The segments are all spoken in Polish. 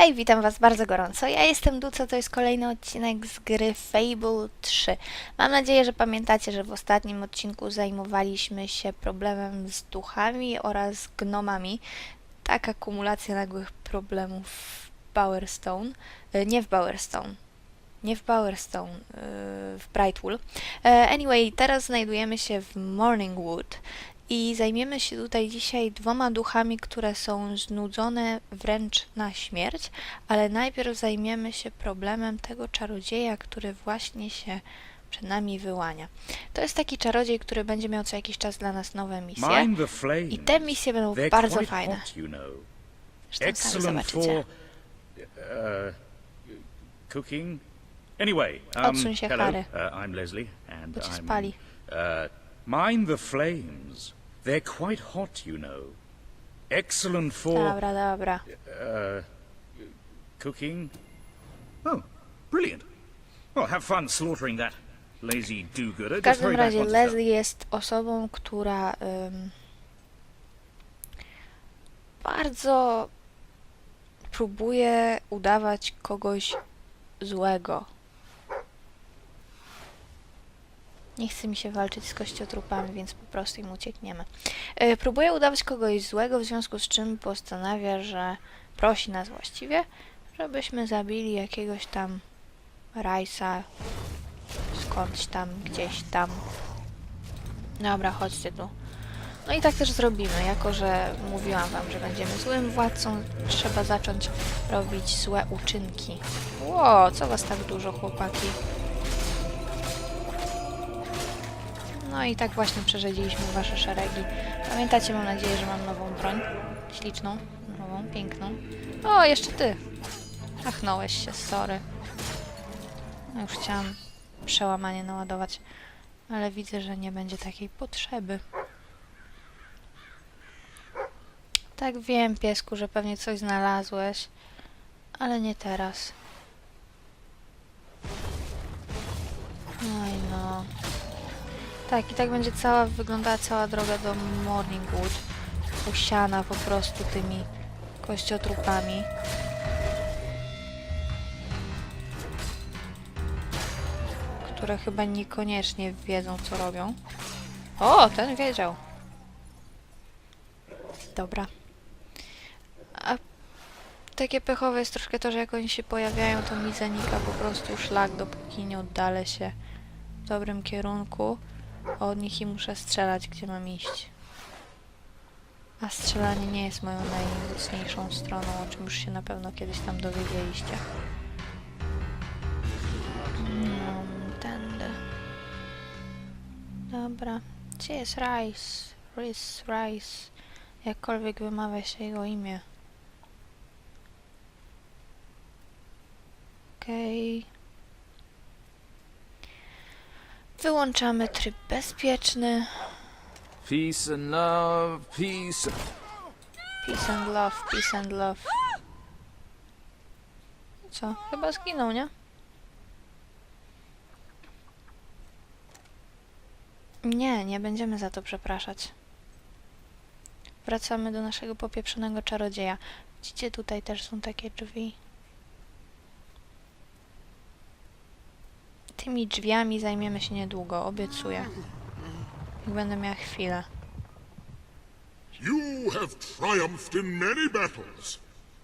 Hej, witam Was bardzo gorąco. Ja jestem Duco, to jest kolejny odcinek z gry Fable 3. Mam nadzieję, że pamiętacie, że w ostatnim odcinku zajmowaliśmy się problemem z duchami oraz gnomami. Taka kumulacja nagłych problemów w Bowerstone. E, Nie w Bowerstone. Nie w Bowerstone, e, w Brightwool. E, Anyway, teraz znajdujemy się w Morningwood i zajmiemy się tutaj dzisiaj dwoma duchami, które są znudzone wręcz na śmierć, ale najpierw zajmiemy się problemem tego czarodzieja, który właśnie się przed nami wyłania. To jest taki czarodziej, który będzie miał co jakiś czas dla nas nowe misje i te misje będą They're bardzo fajne. hot, you know. Zresztą sami for uh, cooking. Anyway, um, Odsuń się, hello. Harry. Uh, I'm Leslie, and Bo cię I'm. spali. Uh, mind the flames. They're quite hot, you know. Excellent for Dobra, dobra. uh, cooking. Oh, brilliant. Well, have fun slaughtering that lazy do-gooder. W każdym razie. Leslie jest osobą, która ym, bardzo próbuje udawać kogoś złego. Nie chce mi się walczyć z kościotrupami, więc po prostu im uciekniemy. Yy, próbuje udawać kogoś złego, w związku z czym postanawia, że prosi nas właściwie, żebyśmy zabili jakiegoś tam Rajsa skądś tam, gdzieś tam. Dobra, chodźcie tu. No i tak też zrobimy, jako że mówiłam wam, że będziemy złym władcą, trzeba zacząć robić złe uczynki. Ło, co was tak dużo, chłopaki? No i tak właśnie przerzedziliśmy wasze szeregi. Pamiętacie, mam nadzieję, że mam nową broń. Śliczną, nową, piękną. O, jeszcze ty! Achnąłeś się, sorry. No Już chciałam przełamanie naładować, ale widzę, że nie będzie takiej potrzeby. Tak wiem, piesku, że pewnie coś znalazłeś, ale nie teraz. Tak, i tak będzie cała wyglądała cała droga do Morningwood. Usiana po prostu tymi kościotrupami. które chyba niekoniecznie wiedzą, co robią. O, ten wiedział. Dobra. A takie pechowe jest troszkę to, że jak oni się pojawiają, to mi zanika po prostu szlak, dopóki nie oddalę się w dobrym kierunku od nich i muszę strzelać, gdzie mam iść. A strzelanie nie jest moją najmocniejszą stroną, o czym już się na pewno kiedyś tam dowiedzieliście. No, tędy. Dobra. Gdzie jest Rice? Rice, Rice. Jakkolwiek wymawia się jego imię. Okej. Wyłączamy tryb bezpieczny. Peace and love, peace. Peace and love, peace and love. Co? Chyba zginął, nie? Nie, nie będziemy za to przepraszać. Wracamy do naszego popieprzonego czarodzieja. Widzicie, tutaj też są takie drzwi. Tymi drzwiami zajmiemy się niedługo, obiecuję. Jak będę miała chwilę. You have triumphed in many battles.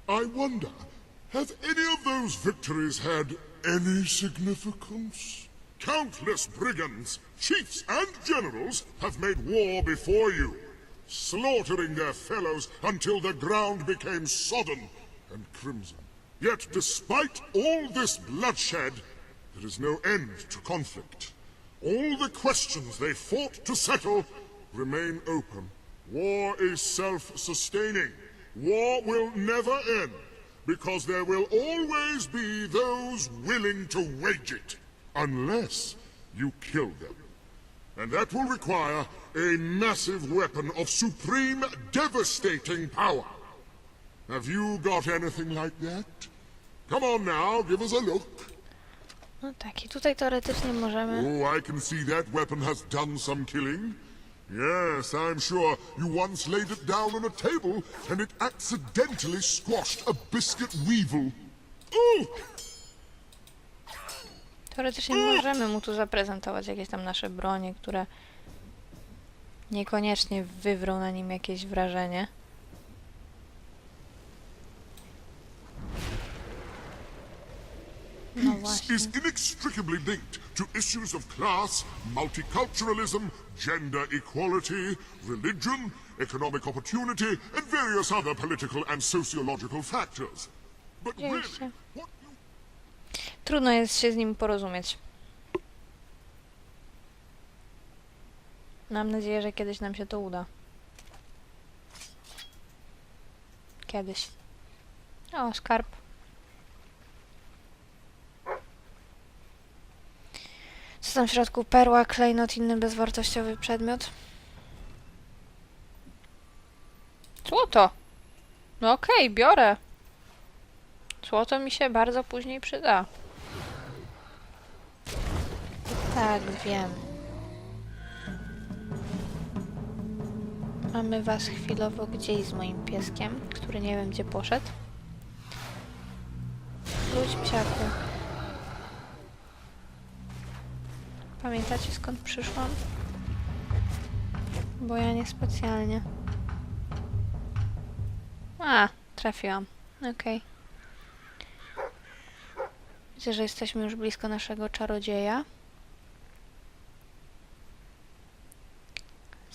I wonder, have any of those victories had any significance? Countless brigands, chiefs, and generals have made war before you, slaughtering their fellows until the ground became sodden and crimson. Yet despite all this bloodshed, there is no end to conflict. All the questions they fought to settle remain open. War is self-sustaining. War will never end, because there will always be those willing to wage it, unless you kill them. And that will require a massive weapon of supreme, devastating power. Have you got anything like that? Come on now, give us a look. No tak, i tutaj teoretycznie możemy... Oh, I can see that weapon has done some killing. Yes, I'm sure you once laid it down on a table and it accidentally squashed a biscuit weevil. Ooh! Teoretycznie możemy mu tu zaprezentować jakieś tam nasze bronie, które niekoniecznie wywrą na nim jakieś wrażenie. No Peace is inextricably linked to issues of class, multiculturalism, gender equality, religion, economic opportunity, and various other political and sociological factors. But really, what you Trudno jest się z nim porozumieć. Mam nadzieję, że kiedyś nam się to uda. Kiedyś. O, skarb. Tam w środku? Perła, klejnot, inny bezwartościowy przedmiot. Złoto! No okej, biorę. Złoto mi się bardzo później przyda. Tak, wiem. Mamy was chwilowo gdzieś z moim pieskiem, który nie wiem gdzie poszedł. Wróć psiaku. Pamiętacie skąd przyszłam? Bo ja niespecjalnie. A, trafiłam. Okej. Widzę, że jesteśmy już blisko naszego czarodzieja.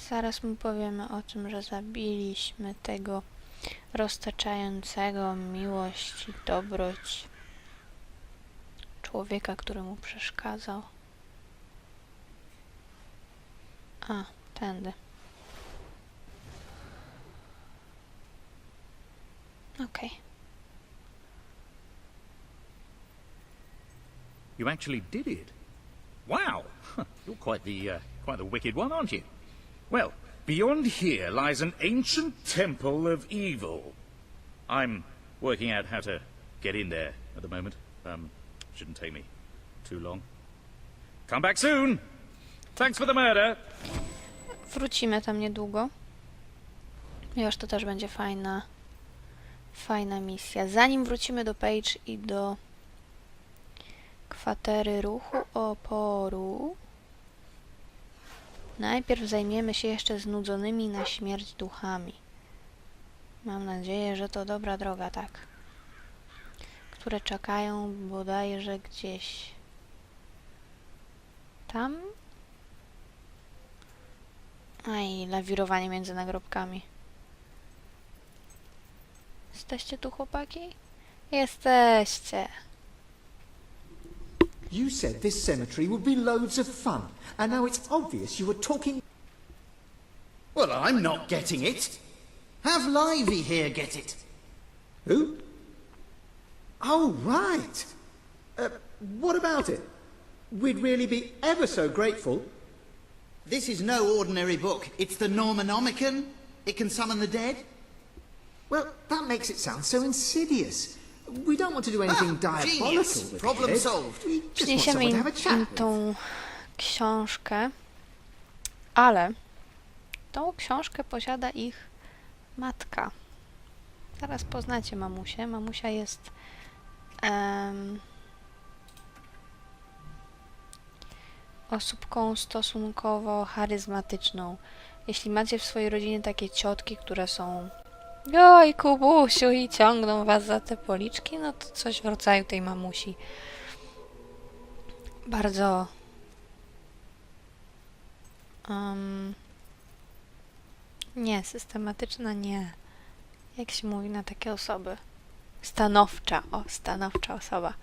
Zaraz mu powiemy o tym, że zabiliśmy tego roztaczającego miłość i dobroć człowieka, który mu przeszkadzał. A, tędy. Okay. You actually did it. Wow, you're quite the uh, quite the wicked one, aren't you? Well, beyond here lies an ancient temple of evil. I'm working out how to get in there at the moment. Um, shouldn't take me too long. Come back soon. Thanks for the murder. Wrócimy tam niedługo. Już to też będzie fajna, fajna misja. Zanim wrócimy do Page i do kwatery ruchu oporu, najpierw zajmiemy się jeszcze znudzonymi na śmierć duchami. Mam nadzieję, że to dobra droga, tak. Które czekają bodajże gdzieś tam? Aj, lawirowanie między nagrobkami. Jesteście tu, chłopaki? Jesteście. You said this cemetery would be loads of fun, and now it's obvious you were talking. Well, I'm not getting it. Have Livy here get it. Who? Oh, right. Uh, what about it? We'd really be ever so grateful. This is no ordinary book. It's the Normanomicon. It can summon the dead. Well, that makes it sound so insidious. We don't want to do anything Ah, diabolical genius. with Problem it. solved. We just want Przyniesiemy someone to have a chat im with. tą książkę, ale tą książkę posiada ich matka. Zaraz poznacie mamusię. Mamusia jest em, osóbką stosunkowo charyzmatyczną. Jeśli macie w swojej rodzinie takie ciotki, które są Oj, Kubusiu, i ciągną was za te policzki, no to coś w rodzaju tej mamusi. Bardzo. Um, nie, systematyczna nie. Jak się mówi na takie osoby? Stanowcza, o, stanowcza osoba.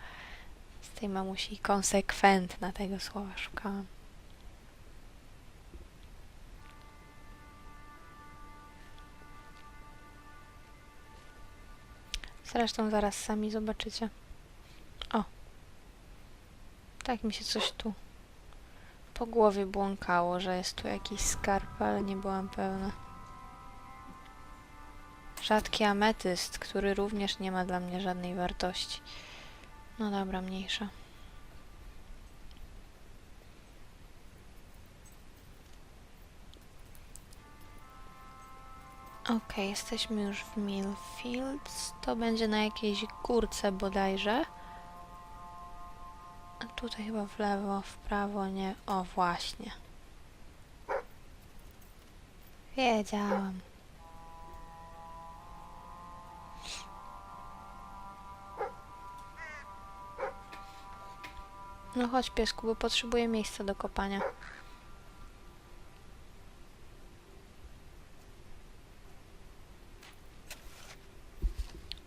Z tej mamusi konsekwentna tego słowa szukałam. Zresztą zaraz sami zobaczycie. O. Tak mi się coś tu po głowie błąkało, że jest tu jakiś skarb, ale nie byłam pewna. Rzadki ametyst, który również nie ma dla mnie żadnej wartości. No dobra, mniejsza. Okej, jesteśmy już w Millfields. To będzie na jakiejś górce bodajże. A tutaj chyba w lewo, w prawo, nie. O, właśnie. Wiedziałam. No chodź piesku, bo potrzebuję miejsca do kopania.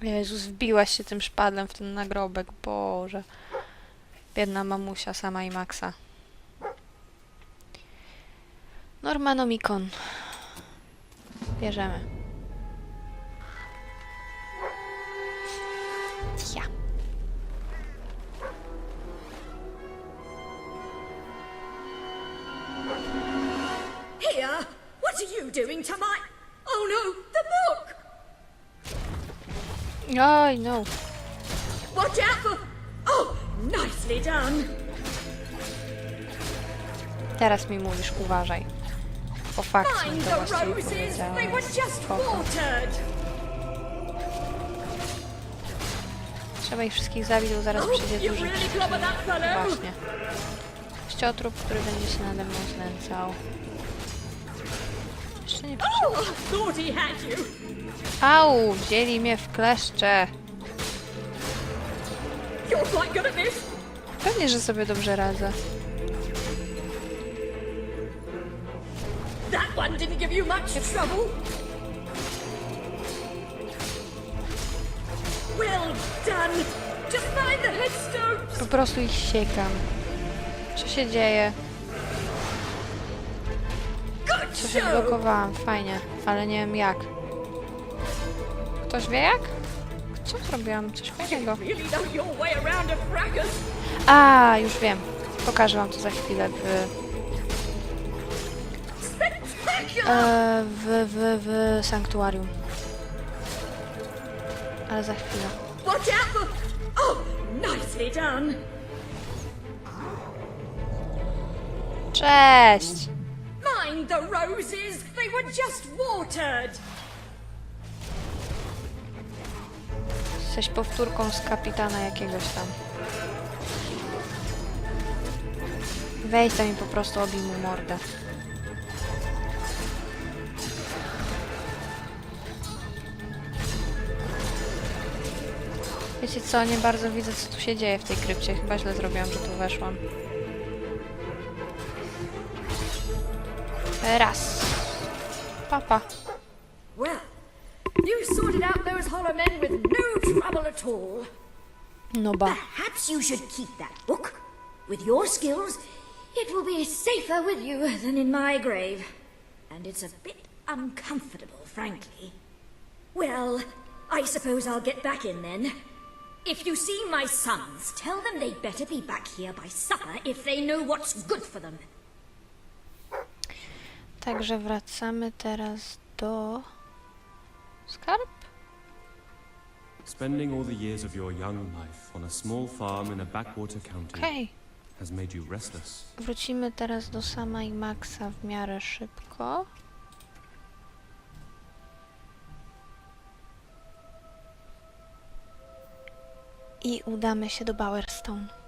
Jezus, wbiłaś się tym szpadlem w ten nagrobek, Boże. Biedna mamusia, sama i Maxa. Normanomikon. Bierzemy. Ja. Doing to my... Oh no, the book! Oj, no. Watch out for... Oh, nicely done. Teraz mi mówisz, uważaj. Po fakcie Mind to the właściwie roses, they were just Spoko. watered. Trzeba ich wszystkich zabić, bo zaraz Oh, przyjdzie you duży really clobbered that fellow. Właśnie. Ściotrup, który będzie się nade mną znęcał. Nie. Au! Wzięli mnie w kleszcze. Pewnie, że sobie dobrze radzę. That. Po prostu ich siekam. Co się dzieje? Się blokowałam? Fajnie, ale nie wiem jak. Ktoś wie jak? Co zrobiłam? Coś fajnego. A już wiem. Pokażę wam to za chwilę w, e, w, w, w sanktuarium. Ale za chwilę. Oh. Cześć! Mind the roses. They were just watered. Jesteś powtórką z kapitana jakiegoś tam. Weź tam i po prostu obij mu mordę. Wiecie co, nie bardzo widzę co tu się dzieje w tej krypcie. Chyba źle zrobiłam, że tu weszłam. Raz. Papa. Well, you sorted out those hollow men with no trouble at all. No ba. Perhaps you should keep that book. With your skills, It will be safer with you than in my grave. And it's a bit uncomfortable, frankly. Well, I suppose I'll get back in then. If you see my sons, tell them they'd better be back here by supper if they know what's good for them. Także wracamy teraz do... Skarb? Spending all the years of your young life on a small farm in a backwater county Okej. has made you restless. Wrócimy teraz do Sama i Maxa w miarę szybko. I udamy się do Bowerstone.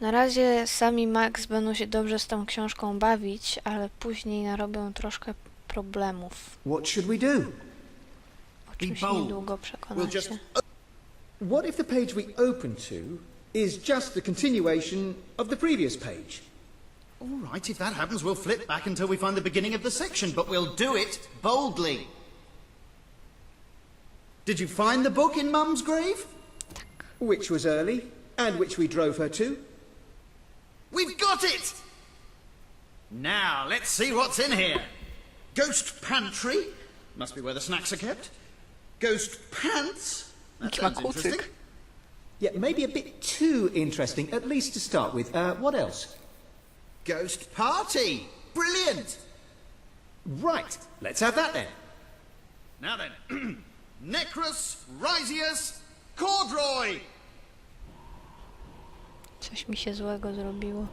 Na razie sami Max będą się dobrze z tą książką bawić, ale później narobią troszkę problemów. What should we do? O czym się bold. niedługo We'll przekonacie. just What if the page we open to is just the continuation of the previous page? All right, if that happens, we'll flip back until we find the beginning of the section, but we'll do it boldly. Did you find the book in Mum's grave? Which was early, and which we drove her to? We've got it! Now, let's see what's in here. Ghost pantry. Must be where the snacks are kept. Ghost pants. That Jaki ma sounds interesting. Yeah, maybe a bit too interesting, at least to start with. Uh, what else? Ghost party. Brilliant. Right, let's have that then. Now then, Necrus, Risius, Cordroy. Coś mi się złego zrobiło.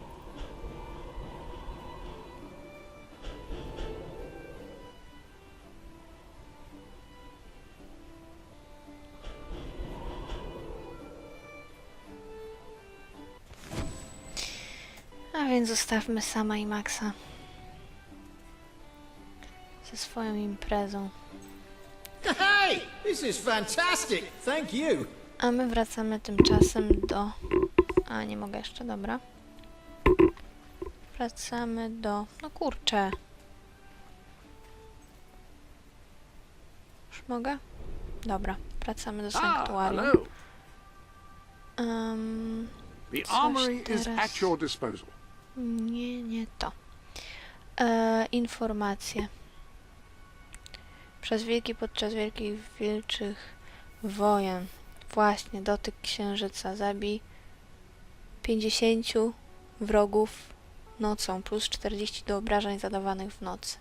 A więc zostawmy sama i Maxa ze swoją imprezą. Hey! This is fantastic! Thank you! A my wracamy tymczasem do... A, nie mogę jeszcze, dobra. Wracamy do... No kurczę. Już mogę? Dobra, wracamy do sanktuarium. Um, The armory is at your disposal. nie, nie to. E, informacje. Przez wieki podczas wielkich wilczych wojen właśnie dotyk księżyca zabij 50 wrogów nocą plus 40 do obrażeń zadawanych w nocy.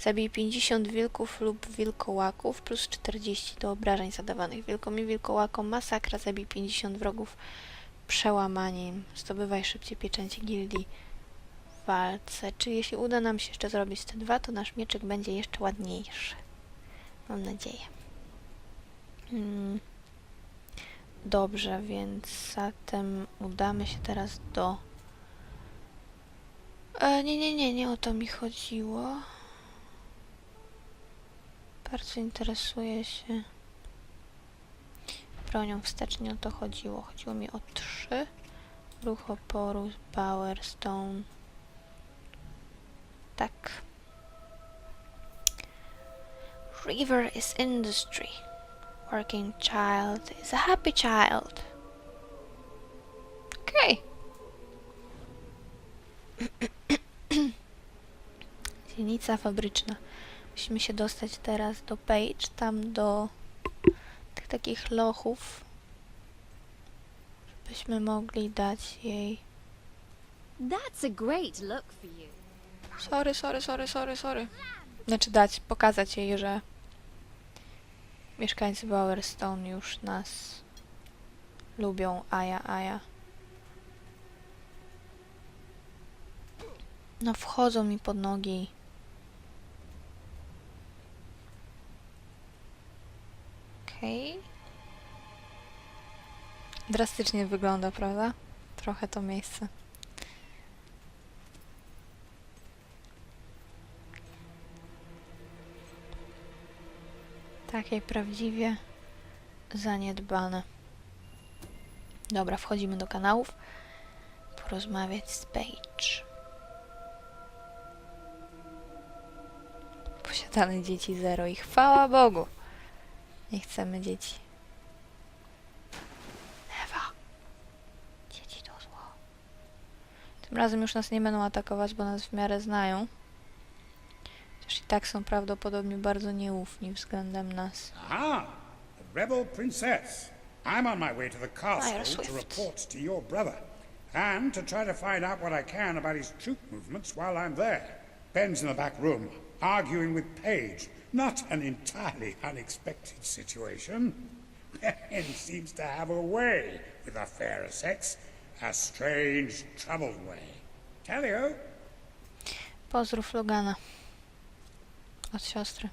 Zabij 50 wilków lub wilkołaków plus 40 do obrażeń zadawanych wilkom i wilkołakom. Masakra zabij 50 wrogów przełamaniem. Zdobywaj szybciej pieczęcie gildii w walce. Czy jeśli uda nam się jeszcze zrobić te dwa, to nasz mieczyk będzie jeszcze ładniejszy. Mam nadzieję. Mm. Dobrze, więc zatem udamy się teraz do... E, nie, nie, nie, nie o to mi chodziło. Bardzo interesuje się bronią wstecznie o to chodziło. Chodziło mi o trzy. Ruch oporu, power, stone. Tak. River is industry. Working child is a happy child. Okej. Dzielnica fabryczna. Musimy się dostać teraz do Page, tam do tych takich lochów, żebyśmy mogli dać jej... That's a great look for you. Sorry, sorry, sorry, sorry, sorry. Znaczy dać, pokazać jej, że mieszkańcy Bowerstone już nas lubią, aja, aja. No wchodzą mi pod nogi. Okej. Drastycznie wygląda, prawda? Trochę to miejsce. Takie prawdziwie zaniedbane. Dobra, wchodzimy do kanałów. Porozmawiać z Paige. Posiadane dzieci zero i chwała Bogu. Nie chcemy dzieci. Ewa. Dzieci to zło. Tym razem już nas nie będą atakować, bo nas w miarę znają. Tak są prawdopodobnie bardzo nieufni względem nas. Aha, the rebel princess. I'm on my way to the castle to report to your brother, and to try to find out what I can about his troop movements while I'm there. Ben's in the back room, arguing with Paige. Not an entirely unexpected situation. Ben seems to have a way with the fairer sex, a strange, troubled way. Tally-ho. Pozdrów Logana. Od siostry.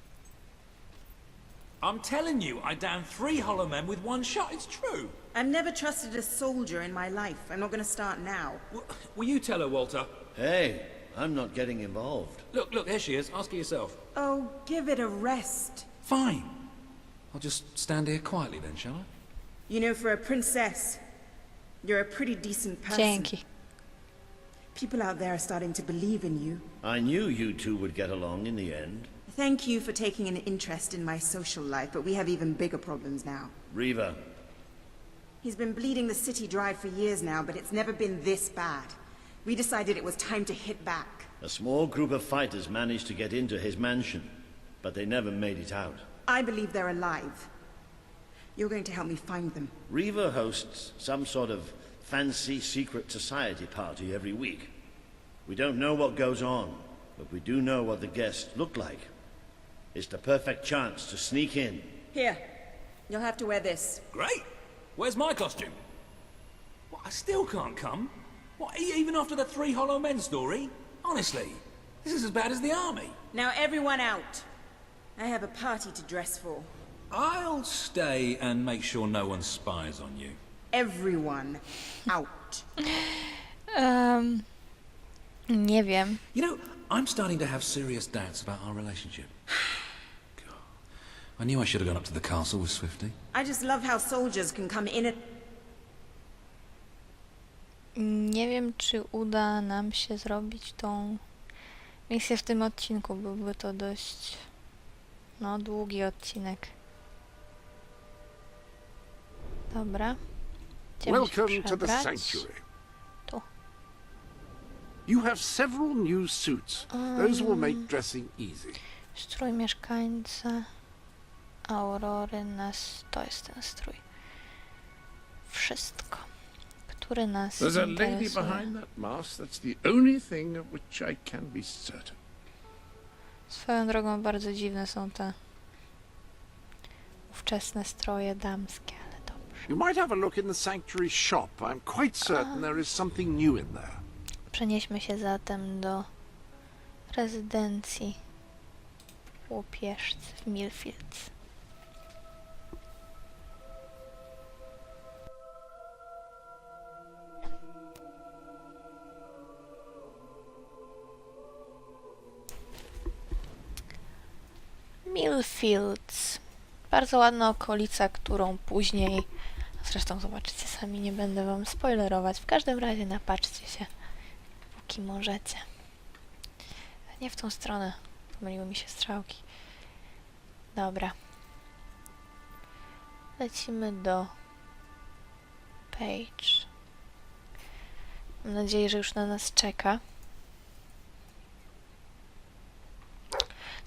I'm telling you, I downed three hollow men with one shot. It's true. I've never trusted a soldier in my life. I'm not going to start now. W- will you tell her, Walter? Hey, I'm not getting involved. Look, look, there she is. Ask her yourself. Oh, give it a rest. Fine. I'll just stand here quietly then, shall I? You know, for a princess, you're a pretty decent person. Dzięki. People out there are starting to believe in you. I knew you two would get along in the end. Thank you for taking an interest in my social life, but we have even bigger problems now. Reva, He's been bleeding the city dry for years now, but it's never been this bad. We decided it was time to hit back. a small group of fighters managed to get into his mansion, but they never made it out. I believe they're alive. You're going to help me find them. Reva hosts some sort of fancy secret society party every week. We don't know what goes on, but we do know what the guests look like. It's the perfect chance to sneak in. Here, you'll have to wear this. Great. Where's my costume? What, I still can't come. What, e- even after the three hollow men story? Honestly, this is as bad as the army. Now everyone out. I have a party to dress for. I'll stay and make sure no one spies on you. Everyone out. Um, nie wiem. You know, I'm starting to have serious doubts about our relationship. I knew I should have gone up to the castle with Swifty. I just love how soldiers can come in and... Nie wiem, czy uda nam się zrobić tą misję w tym odcinku. Byłby to dość, no, długi odcinek. Dobra. Idziemy się Welcome to the przebrać. sanctuary. Tu. You have several new suits. Those will make dressing easy. Strój mieszkańca Aurory nas... To jest ten strój. Wszystko. Który nas There's a lady interesuje. behind that mask. That's the only thing of which I can be certain. Swoją drogą bardzo dziwne są te ówczesne stroje damskie, ale dobrze. You might have a look in the sanctuary shop. I'm quite certain there is something new in there. Przenieśmy się zatem do rezydencji łupieżcy w Millfields. Millfields. Bardzo ładna okolica, którą później, zresztą zobaczycie sami, nie będę wam spoilerować. W każdym razie napatrzcie się, póki możecie. Nie w tą stronę, pomyliły mi się strzałki. Dobra. Lecimy do Page. Mam nadzieję, że już na nas czeka.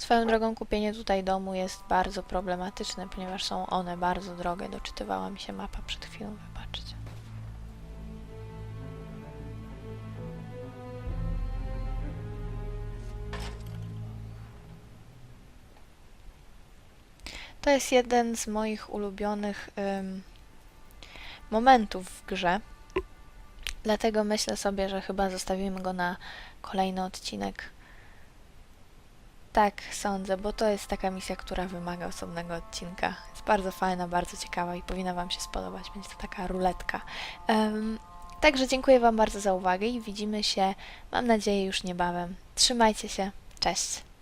Swoją drogą kupienie tutaj domu jest bardzo problematyczne, ponieważ są one bardzo drogie. Doczytywała mi się mapa przed chwilą, wybaczcie. To jest jeden z moich ulubionych ym, momentów w grze. Dlatego myślę sobie, że chyba zostawimy go na kolejny odcinek. Tak, sądzę, bo to jest taka misja, która wymaga osobnego odcinka. Jest bardzo fajna, bardzo ciekawa i powinna Wam się spodobać. Będzie to taka ruletka. Em, także dziękuję Wam bardzo za uwagę i widzimy się, mam nadzieję, już niebawem. Trzymajcie się. Cześć.